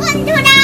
বন্ধুরা।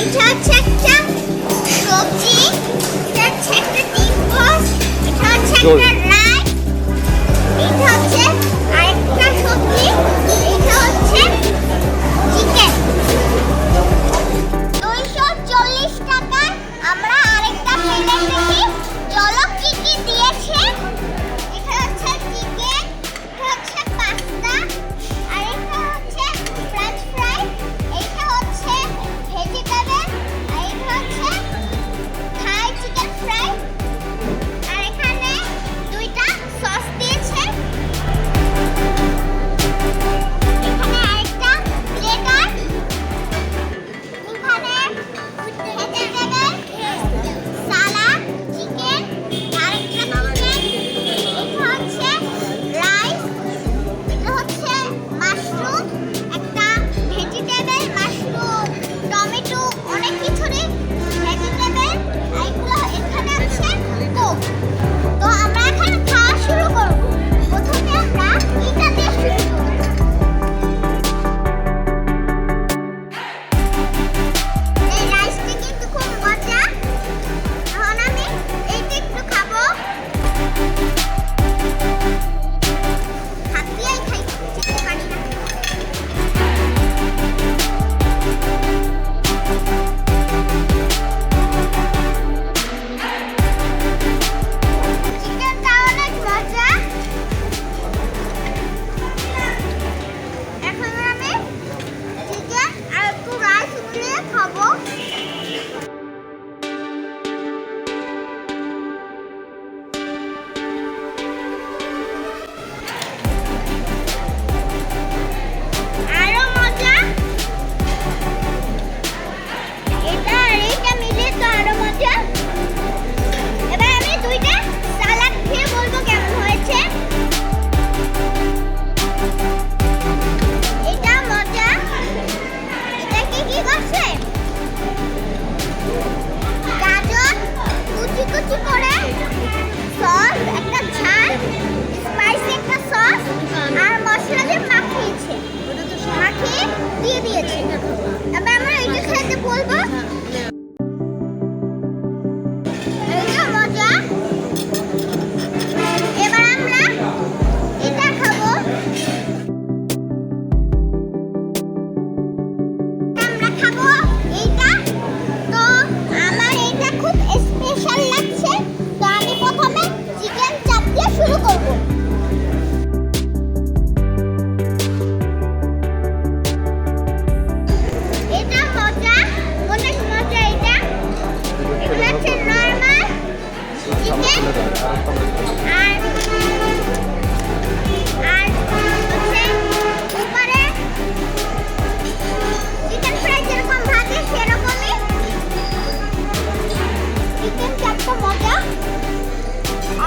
এটা হচ্ছে একটা সবজি এটা হচ্ছে একটা এটা হচ্ছে একটা আরেকটা সবজি এটা হচ্ছে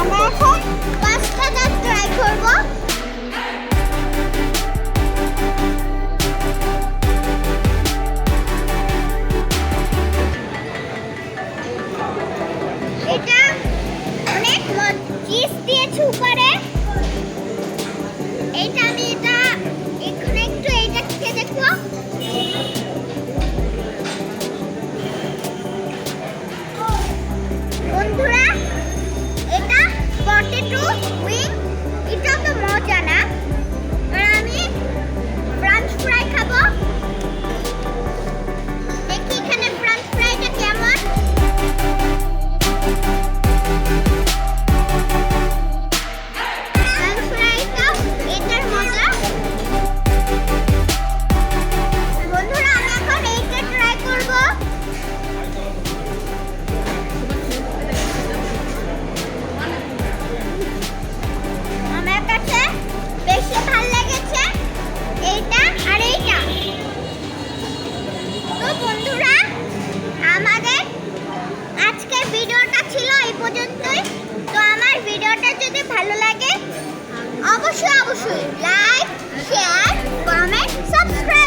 八 পর্যন্তই তো আমার ভিডিওটা যদি ভালো লাগে অবশ্যই অবশ্যই লাইক শেয়ার কমেন্ট সাবস্ক্রাইব